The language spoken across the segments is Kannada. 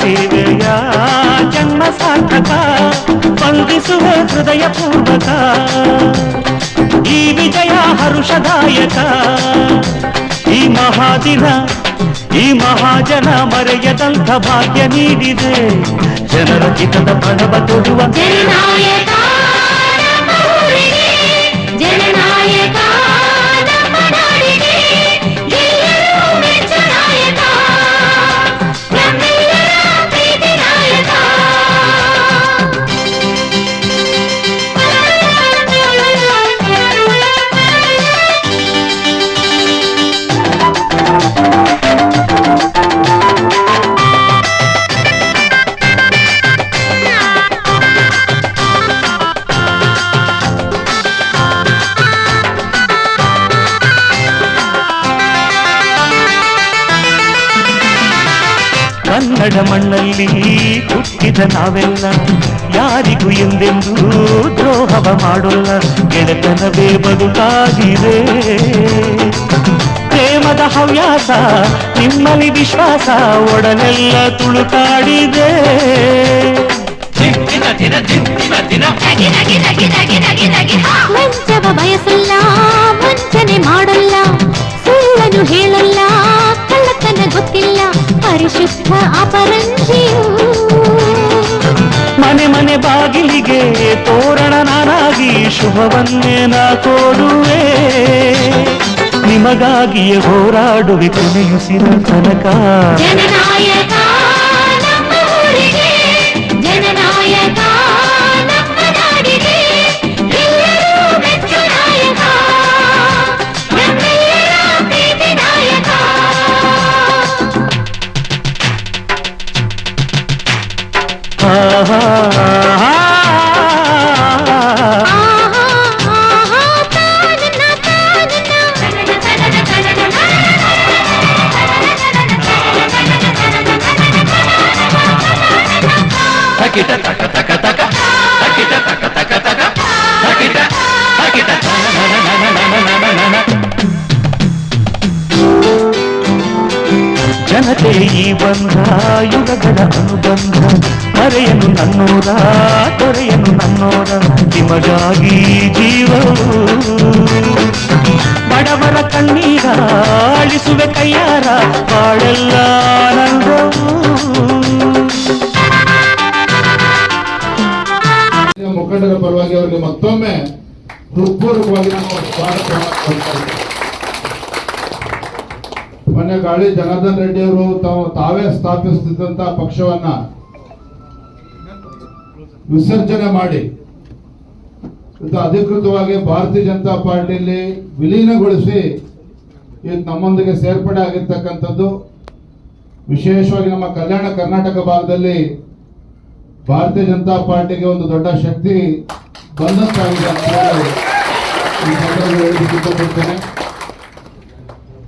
ಸೇವೆಯ ಜನ್ಮ ಸಾರ್ಥಕ ವಂದಿಸುವ ಹೃದಯ ಪೂರ್ವಕ ಈ ವಿಜಯ ಹರುಷದಾಯಕ ಈ ಮಹಾದಿನ ಈ ಮಹಾಜನ ಮರೆಯದಂಥ ಭಾಗ್ಯ ನೀಡಿದೆ ಜನರ ಹಿತದ ಪ್ರಣವ ತೊಡುವ ಕನ್ನಡ ಮಣ್ಣಲ್ಲಿ ಹುಟ್ಟಿದ ನಾವೆಲ್ಲ ಯಾರಿಗೂ ಎಂದೆಂದೂ ದ್ರೋಹವ ಮಾಡೋಲ್ಲ. ಗೆಳೆತನವೇ ಬದುಕಾಗಿದೆ. ಪ್ರೇಮದ ಹವ್ಯಾಸ ನಿಮ್ಮಲ್ಲಿ ವಿಶ್ವಾಸ ಒಡನೆಲ್ಲ ತುಳುಕಾಡಿದೆ. ಮಂಚವ ಬಯಸಲ್ಲ ವಂಚನೆ ಮಾಡಲ್ಲ ಸುಳ್ಳನು ಹೇಳಲ್ಲ. ಪರಿಶುದ್ಧ ಅಪರಂಜಿಯು. ಮನೆ ಮನೆ ಬಾಗಿಲಿಗೆ ತೋರಣ ನಾನಾಗಿ ಶುಭವನ್ನೇ ನಾ ಕೊಡುವೆ. ನಿಮಗಾಗಿಯೇ ಹೋರಾಡುವೆ ಕೊನೆಯುಸಿರ ತನಕ. ಜನನಾಯಕ ತಕಿಟ ತಕ ತಕ ತಕ ತಕಿಟ ತಕ ತಕ ತಕ ತಕಿಟ ತಕಿಟ ಜನತೆ ಈ ಬಂಧ ಯುಗಗಳ ಅನುಬಂಧ ಮರೆಯನು ನನ್ನೋರ ತೊರೆಯನು ನನ್ನೋರ ನಿಮಗಾಗಿ ಜೀವವು ಬಡವರ ಕಣ್ಣೀರ ಅಳಿಸುವೆ ಕೈಯಾರ ಬಾಳೆಲ್ಲ ಆನಂದವು ಮುಖಂಡರ ಪರವಾಗಿ ಅವರಿಗೆ ಮತ್ತೊಮ್ಮೆ ಹೃತ್ಪೂರ್ವಕವಾಗಿ ನಾವು. ಮೊನ್ನೆ ಗಾಳಿ ಜನಾರ್ದನ್ ರೆಡ್ಡಿ ಅವರು ತಾವು ತಾವೇ ಸ್ಥಾಪಿಸುತ್ತಿದ್ದಂತ ಪಕ್ಷವನ್ನ ವಿಸರ್ಜನೆ ಮಾಡಿ ಅಧಿಕೃತವಾಗಿ ಭಾರತೀಯ ಜನತಾ ಪಾರ್ಟಿಯಲ್ಲಿ ವಿಲೀನಗೊಳಿಸಿ ಇದು ನಮ್ಮೊಂದಿಗೆ ಸೇರ್ಪಡೆ ಆಗಿರ್ತಕ್ಕಂಥದ್ದು ವಿಶೇಷವಾಗಿ ನಮ್ಮ ಕಲ್ಯಾಣ ಕರ್ನಾಟಕ ಭಾಗದಲ್ಲಿ ಭಾರತೀಯ ಜನತಾ ಪಾರ್ಟಿಗೆ ಒಂದು ದೊಡ್ಡ ಶಕ್ತಿ ಬಂದಂತಾಗಿದೆ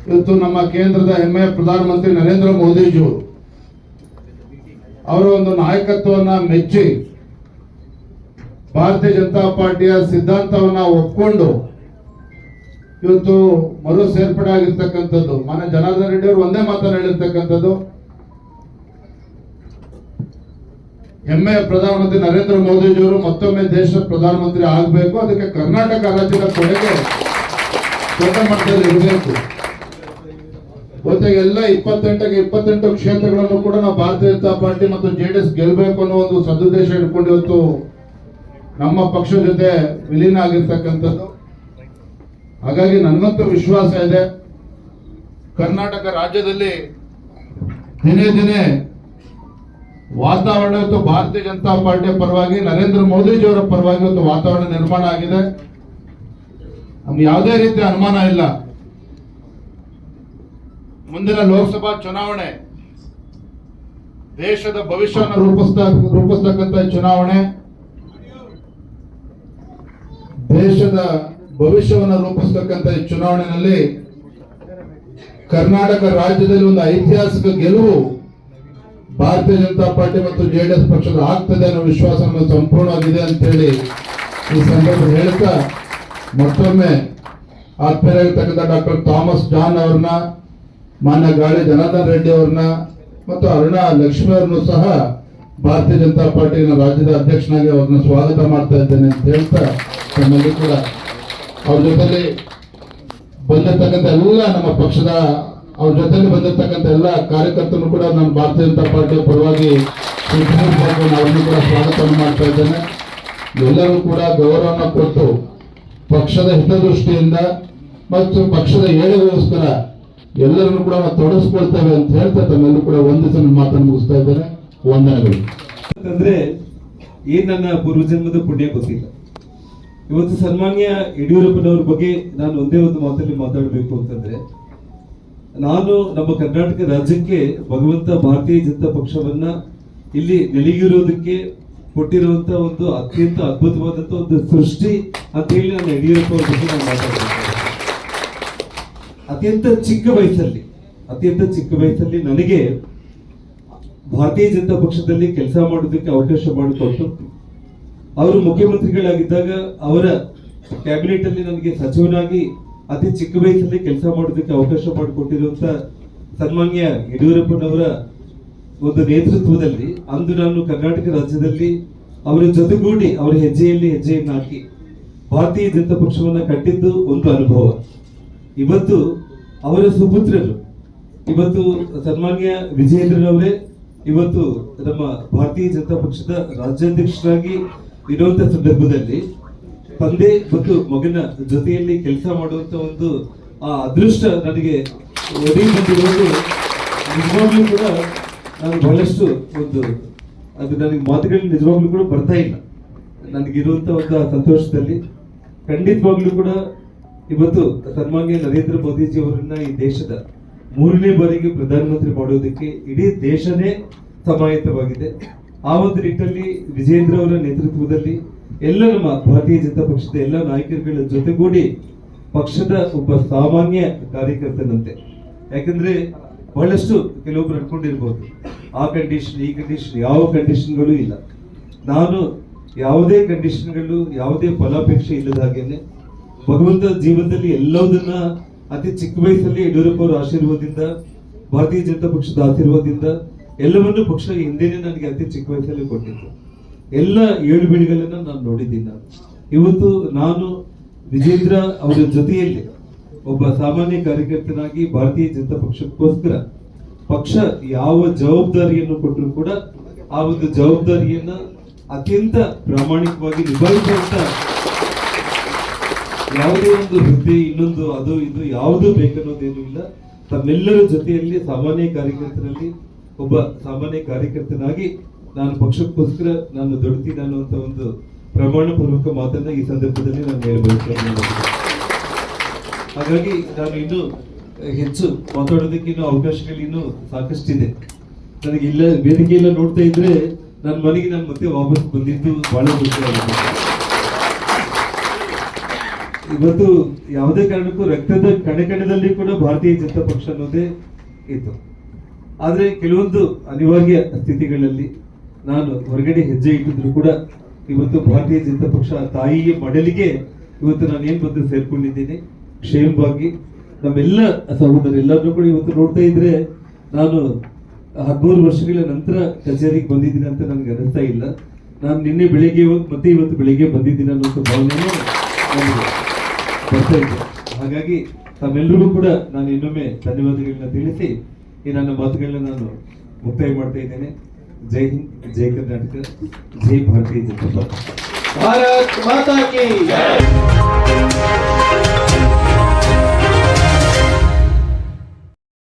ಇವತ್ತು ನಮ್ಮ ಕೇಂದ್ರದ ಹೆಮ್ಮೆಯ ಪ್ರಧಾನಮಂತ್ರಿ ನರೇಂದ್ರ ಮೋದಿಜಿಯವರು ಅವರ ಒಂದು ನಾಯಕತ್ವವನ್ನ ಮೆಚ್ಚಿ ಭಾರತೀಯ ಜನತಾ ಪಾರ್ಟಿಯ ಸಿದ್ಧಾಂತವನ್ನ ಒಪ್ಕೊಂಡು ಇವತ್ತು ಮರು ಸೇರ್ಪಡೆ ಆಗಿರ್ತಕ್ಕಂಥದ್ದು ಮಾನ್ಯ ಜನಾರ್ದನ್ ರೆಡ್ಡಿ ಅವರು ಒಂದೇ ಮಾತನ್ನು ಹೇಳಿರ್ತಕ್ಕಂಥದ್ದು ಹೆಮ್ಮೆಯ ಪ್ರಧಾನಮಂತ್ರಿ ನರೇಂದ್ರ ಮೋದಿಜಿಯವರು ಮತ್ತೊಮ್ಮೆ ದೇಶದ ಪ್ರಧಾನಮಂತ್ರಿ ಆಗಬೇಕು. ಅದಕ್ಕೆ ಕರ್ನಾಟಕ ರಾಜ್ಯದ ಕೊಡುಗೆ ದೊಡ್ಡ ಮಟ್ಟದಲ್ಲಿ ಇರಬೇಕು ಜೊತೆಗೆ ಎಲ್ಲ ಇಪ್ಪತ್ತೆಂಟಕ್ಕೆ ಇಪ್ಪತ್ತೆಂಟು ಕ್ಷೇತ್ರಗಳನ್ನು ಕೂಡ ನಾವು ಭಾರತೀಯ ಜನತಾ ಪಾರ್ಟಿ ಮತ್ತು ಜೆ ಡಿ ಎಸ್ ಗೆಲ್ಲಬೇಕು ಅನ್ನೋ ಒಂದು ಸದುದ್ದೇಶ ಇಟ್ಕೊಂಡು ಇವತ್ತು ನಮ್ಮ ಪಕ್ಷ ಜೊತೆ ವಿಲೀನ ಆಗಿರ್ತಕ್ಕಂಥದ್ದು. ಹಾಗಾಗಿ ನನಗಂತೂ ವಿಶ್ವಾಸ ಇದೆ. ಕರ್ನಾಟಕ ರಾಜ್ಯದಲ್ಲಿ ದಿನೇ ದಿನೇ ವಾತಾವರಣ ಇವತ್ತು ಭಾರತೀಯ ಜನತಾ ಪಾರ್ಟಿಯ ಪರವಾಗಿ, ನರೇಂದ್ರ ಮೋದಿಜಿಯವರ ಪರವಾಗಿ ಇವತ್ತು ವಾತಾವರಣ ನಿರ್ಮಾಣ ಆಗಿದೆ. ನಮ್ಗೆ ಯಾವುದೇ ರೀತಿಯ ಅನುಮಾನ ಇಲ್ಲ. ಮುಂದಿನ ಲೋಕಸಭಾ ಚುನಾವಣೆ, ದೇಶದ ಭವಿಷ್ಯವನ್ನು ರೂಪಿಸ್ತಾ ಚುನಾವಣೆ, ದೇಶದ ಭವಿಷ್ಯವನ್ನು ರೂಪಿಸ್ತಕ್ಕಂಥ ಈ ಚುನಾವಣೆಯಲ್ಲಿ ಕರ್ನಾಟಕ ರಾಜ್ಯದಲ್ಲಿ ಒಂದು ಐತಿಹಾಸಿಕ ಗೆಲುವು ಭಾರತೀಯ ಜನತಾ ಪಾರ್ಟಿ ಮತ್ತು ಜೆಡಿಎಸ್ ಪಕ್ಷದ ಆಗ್ತದೆ ಅನ್ನೋ ವಿಶ್ವಾಸ ಸಂಪೂರ್ಣವಾಗಿದೆ ಅಂತ ಹೇಳಿ ಈ ಸಂದರ್ಭ ಹೇಳ್ತಾ ಮತ್ತೊಮ್ಮೆ ಆತ್ಮೀಯರಾಗಿರ್ತಕ್ಕಂಥ ಡಾಕ್ಟರ್ ಥಾಮಸ್ ಜಾನ್ ಅವ್ರನ್ನ, ಮಾನ್ಯ ಗಾಳಿ ಜನಾರ್ದನ್ ರೆಡ್ಡಿ ಅವ್ರನ್ನ ಮತ್ತು ಅರುಣಾ ಲಕ್ಷ್ಮಿ ಸಹ ಭಾರತೀಯ ಜನತಾ ಪಾರ್ಟಿಯ ರಾಜ್ಯದ ಅಧ್ಯಕ್ಷನಾಗಿ ಅವ್ರನ್ನ ಸ್ವಾಗತ ಮಾಡ್ತಾ ಇದ್ದೇನೆ ಅಂತ ಹೇಳ್ತಾ ನಮ್ಮಲ್ಲಿ ಕೂಡ. ಅವ್ರ ಜೊತೆಯಲ್ಲಿ ಬಂದಿರ್ತಕ್ಕಂಥ ಎಲ್ಲ ನಮ್ಮ ಪಕ್ಷದ ಅವ್ರ ಜೊತೆಲಿ ಬಂದಿರ್ತಕ್ಕಂಥ ಎಲ್ಲ ಕಾರ್ಯಕರ್ತರು ಕೂಡ ನಾನು ಭಾರತೀಯ ಜನತಾ ಪಾರ್ಟಿಯ ಪರವಾಗಿ ಅವ್ರನ್ನು ಕೂಡ ಸ್ವಾಗತವನ್ನು ಮಾಡ್ತಾ ಇದ್ದೇನೆ. ಎಲ್ಲರೂ ಕೂಡ ಗೌರವನ ಕೊಟ್ಟು ಪಕ್ಷದ ಹಿತದೃಷ್ಟಿಯಿಂದ ಮತ್ತು ಪಕ್ಷದ ಏಳಿಗೋಸ್ಕರ ಎಲ್ಲರನ್ನು ಕೂಡ ನಾವು ತೊಡಗಿಸ್ಕೊಳ್ತೇವೆ ಅಂತ ಹೇಳ್ತಾ ತಮ್ಮೆಲ್ಲರೂ ಕೂಡ ಸಲ ಮಾತನ್ನು ಮುಗಿಸ್ತಾ ಇದ್ದೇನೆ. ವಂದನೆಗಳು. ಅಂತಂದ್ರೆ ಈ ನನ್ನ ಪೂರ್ವಜನ್ಮದ ಪುಣ್ಯ ಗೊತ್ತಿಲ್ಲ. ಇವತ್ತು ಸನ್ಮಾನ್ಯ ಯಡಿಯೂರಪ್ಪನವ್ರ ಬಗ್ಗೆ ನಾನು ಒಂದೇ ಒಂದು ಮಾತಲ್ಲಿ ಮಾತಾಡಬೇಕು ಅಂತಂದ್ರೆ ನಾನು ನಮ್ಮ ಕರ್ನಾಟಕ ರಾಜ್ಯಕ್ಕೆ ಭಗವಂತ ಭಾರತೀಯ ಜನತಾ ಪಕ್ಷವನ್ನ ಇಲ್ಲಿ ನೆಲೆಗಿರೋದಕ್ಕೆ ಕೊಟ್ಟಿರುವಂತ ಒಂದು ಅತ್ಯಂತ ಅದ್ಭುತವಾದಂತ ಒಂದು ಸೃಷ್ಟಿ ಅಂತ ಹೇಳಿ ನಾನು ಯಡಿಯೂರಪ್ಪ ಅವ್ರ ಬಗ್ಗೆ ನಾನು ಮಾತಾಡ್ತೀನಿ ಅತ್ಯಂತ ಚಿಕ್ಕ ವಯಸ್ಸಲ್ಲಿ, ಅತ್ಯಂತ ಚಿಕ್ಕ ವಯಸ್ಸಲ್ಲಿ ನನಗೆ ಭಾರತೀಯ ಜನತಾ ಪಕ್ಷದಲ್ಲಿ ಕೆಲಸ ಮಾಡೋದಕ್ಕೆ ಅವಕಾಶ ಮಾಡಿಕೊಟ್ಟು, ಅವರು ಮುಖ್ಯಮಂತ್ರಿಗಳಾಗಿದ್ದಾಗ ಅವರ ಕ್ಯಾಬಿನೆಟ್ ಅಲ್ಲಿ ನನಗೆ ಸಚಿವನಾಗಿ ಅತಿ ಚಿಕ್ಕ ವಯಸ್ಸಲ್ಲಿ ಕೆಲಸ ಮಾಡೋದಕ್ಕೆ ಅವಕಾಶ ಮಾಡಿಕೊಟ್ಟಿರುವಂತ ಸನ್ಮಾನ್ಯ ಯಡಿಯೂರಪ್ಪನವರ ಒಂದು ನೇತೃತ್ವದಲ್ಲಿ ಅಂದು ನಾನು ಕರ್ನಾಟಕ ರಾಜ್ಯದಲ್ಲಿ ಅವರ ಜೊತೆಗೂಡಿ ಅವರ ಹೆಜ್ಜೆಯಲ್ಲಿ ಹೆಜ್ಜೆಯನ್ನು ಹಾಕಿ ಭಾರತೀಯ ಜನತಾ ಪಕ್ಷವನ್ನು ಕಟ್ಟಿದ್ದು ಒಂದು ಅನುಭವ. ಇವತ್ತು ಅವರ ಸುಪುತ್ರರು, ಇವತ್ತು ಸನ್ಮಾನ್ಯ ವಿಜಯೇಂದ್ರನವರೇ, ಇವತ್ತು ನಮ್ಮ ಭಾರತೀಯ ಜನತಾ ಪಕ್ಷದ ರಾಜ್ಯಾಧ್ಯಕ್ಷರಾಗಿ ಇರುವಂತಹ ಸಂದರ್ಭದಲ್ಲಿ ತಂದೆ ಮತ್ತು ಮಗನ ಜೊತೆಯಲ್ಲಿ ಕೆಲಸ ಮಾಡುವಂತ ಒಂದು, ಆ, ಅದೃಷ್ಟ ನನಗೆ ಒದಗಿ ಬಂದಿರೋದು. ನಿಜವಾಗ್ಲೂ ಕೂಡ ನಾನು ಬಹಳಷ್ಟು ಒಂದು, ಅದು ನನಗೆ ಮಾತುಗಳು ನಿಜವಾಗ್ಲೂ ಕೂಡ ಬರ್ತಾ ಇಲ್ಲ. ನನಗಿರುವಂತ ಒಂದು ಸಂತೋಷದಲ್ಲಿ ಖಂಡಿತವಾಗ್ಲೂ ಕೂಡ ಇವತ್ತು ಸನ್ಮಾನ್ಯ ನರೇಂದ್ರ ಮೋದಿಜಿ ಅವರನ್ನ ಈ ದೇಶದ ಮೂರನೇ ಬಾರಿಗೆ ಪ್ರಧಾನಮಂತ್ರಿ ಮಾಡೋದಕ್ಕೆ ಇಡೀ ದೇಶನೇ ಸಮಾಯಿತವಾಗಿದೆ ಆ ಒಂದು ನಿಟ್ಟಲ್ಲಿ ವಿಜೇಂದ್ರ ಅವರ ನೇತೃತ್ವದಲ್ಲಿ ಎಲ್ಲ ನಮ್ಮ ಭಾರತೀಯ ಜನತಾ ಪಕ್ಷದ ಎಲ್ಲ ನಾಯಕರುಗಳ ಜೊತೆಗೂಡಿ ಪಕ್ಷದ ಒಬ್ಬ ಸಾಮಾನ್ಯ ಕಾರ್ಯಕರ್ತನಂತೆ. ಯಾಕಂದ್ರೆ ಬಹಳಷ್ಟು ಕೆಲವೊಬ್ರು ಅನ್ಕೊಂಡಿರ್ಬೋದು. ಆ ಕಂಡೀಷನ್ ಈ ಕಂಡೀಷನ್ ಯಾವ ಕಂಡೀಷನ್ಗಳು ಇಲ್ಲ. ನಾನು ಯಾವುದೇ ಕಂಡೀಷನ್ಗಳು ಯಾವುದೇ ಫಲಾಪೇಕ್ಷೆ ಇಲ್ಲದ ಹಾಗೇನೆ ಭಗವಂತ ಜೀವನದಲ್ಲಿ ಎಲ್ಲವುದನ್ನ ಅತಿ ಚಿಕ್ಕ ವಯಸ್ಸಲ್ಲಿ ಯಡಿಯೂರಪ್ಪ ಅವರ ಆಶೀರ್ವಾದದಿಂದ, ಭಾರತೀಯ ಜನತಾ ಪಕ್ಷದ ಆಶೀರ್ವಾದದಿಂದ ಎಲ್ಲವನ್ನೂ ಪಕ್ಷ ಹಿಂದೆನೇ ನನಗೆ ಅತಿ ಚಿಕ್ಕ ವಯಸ್ಸಲ್ಲಿ ಕೊಟ್ಟಿತ್ತು. ಎಲ್ಲ ಏಳು ಬೀಳಿಗಳನ್ನ ನಾನು ನೋಡಿದ್ದೀನಿ. ಇವತ್ತು ನಾನು ವಿಜೇಂದ್ರ ಅವರ ಜೊತೆಯಲ್ಲಿ ಒಬ್ಬ ಸಾಮಾನ್ಯ ಕಾರ್ಯಕರ್ತನಾಗಿ ಭಾರತೀಯ ಜನತಾ ಪಕ್ಷಕ್ಕೋಸ್ಕರ ಪಕ್ಷ ಯಾವ ಜವಾಬ್ದಾರಿಯನ್ನು ಕೊಟ್ಟರು ಕೂಡ ಆ ಒಂದು ಜವಾಬ್ದಾರಿಯನ್ನ ಅತ್ಯಂತ ಪ್ರಾಮಾಣಿಕವಾಗಿ ನಿಭಾಯಿಸುವಂತ ಯಾವುದೇ ಒಂದು ಹುದ್ದೆ, ಇನ್ನೊಂದು ಅದು, ಇದು ಯಾವುದು ಬೇಕನ್ನೋದೇನು ಇಲ್ಲ. ತಮ್ಮೆಲ್ಲರ ಜೊತೆಯಲ್ಲಿ ಸಾಮಾನ್ಯ ಕಾರ್ಯಕರ್ತರಲ್ಲಿ ಒಬ್ಬ ಸಾಮಾನ್ಯ ಕಾರ್ಯಕರ್ತನಾಗಿ ನಾನು ಪಕ್ಷಕ್ಕೋಸ್ಕರ ನಾನು ದುಡಿತೀನಿ ಅನ್ನುವಂಥ ಒಂದು ಪ್ರಮಾಣ ಪೂರ್ವಕ ಮಾತನ್ನ ಈ ಸಂದರ್ಭದಲ್ಲಿ ನಾನು ಹೇಳಬಯಸ್ತೇನೆ ಹಾಗಾಗಿ ನಾನು ಇನ್ನು ಹೆಚ್ಚು ಮಾತಾಡೋದಕ್ಕೆ ಇನ್ನು ಅವಕಾಶಗಳು ಇನ್ನು ಸಾಕಷ್ಟಿದೆ. ನನಗೆ ಇಲ್ಲ, ವೇದಿಕೆ ಎಲ್ಲ ನೋಡ್ತಾ ಇದ್ರೆ ನನ್ನ ಮನೆಗೆ ನಾನು ಮತ್ತೆ ವಾಪಸ್ ಬಂದಿದ್ದು ಬಹಳ ಖುಷಿ ಆಗುತ್ತೆ ಇವತ್ತು ಯಾವುದೇ ಕಾರಣಕ್ಕೂ ರಕ್ತದ ಕಣ ಕಣದಲ್ಲಿ ಕೂಡ ಭಾರತೀಯ ಜನತಾ ಪಕ್ಷ ಅನ್ನೋದೇ ಇತ್ತು. ಆದರೆ ಕೆಲವೊಂದು ಅನಿವಾರ್ಯ ಸ್ಥಿತಿಗಳಲ್ಲಿ ನಾನು ಹೊರಗಡೆ ಹೆಜ್ಜೆ ಇಟ್ಟಿದ್ರು ಕೂಡ ಇವತ್ತು ಭಾರತೀಯ ಜನತಾ ಪಕ್ಷ ತಾಯಿಯ ಮಡಲಿಗೆ ಇವತ್ತು ನಾನು ಏನ್ ಬಂದು ಸೇರ್ಕೊಂಡಿದ್ದೀನಿ? ಕ್ಷೇಮವಾಗಿ ನಮ್ಮೆಲ್ಲ ಸಹೋದರೆಲ್ಲರನ್ನೂ ಕೂಡ ಇವತ್ತು ನೋಡ್ತಾ ಇದ್ರೆ ನಾನು ಹದಿಮೂರು ವರ್ಷಗಳ ನಂತರ ಕಚೇರಿಗೆ ಬಂದಿದ್ದೀನಿ ಅಂತ ನನಗೆ ಅನಿಸ್ತಾ ಇಲ್ಲ. ನಾನು ನಿನ್ನೆ ಬೆಳಿಗ್ಗೆ ಮತ್ತೆ ಇವತ್ತು ಬೆಳಿಗ್ಗೆ ಬಂದಿದ್ದೀನಿ ಅನ್ನೋ ಭಾವನೆ ಬರ್ತಾ ಇದೆ. ಹಾಗಾಗಿ ತಮ್ಮೆಲ್ಲರಿಗೂ ಕೂಡ ನಾನು ಇನ್ನೊಮ್ಮೆ ಧನ್ಯವಾದಗಳನ್ನ ತಿಳಿಸಿ ಈ ನನ್ನ ಮಾತುಗಳನ್ನ ನಾನು ಮುಕ್ತಾಯ ಮಾಡ್ತಾ ಇದ್ದೇನೆ. जय हिंद जय कर्नाटक जय भारतीय जनता भारत माता की जय।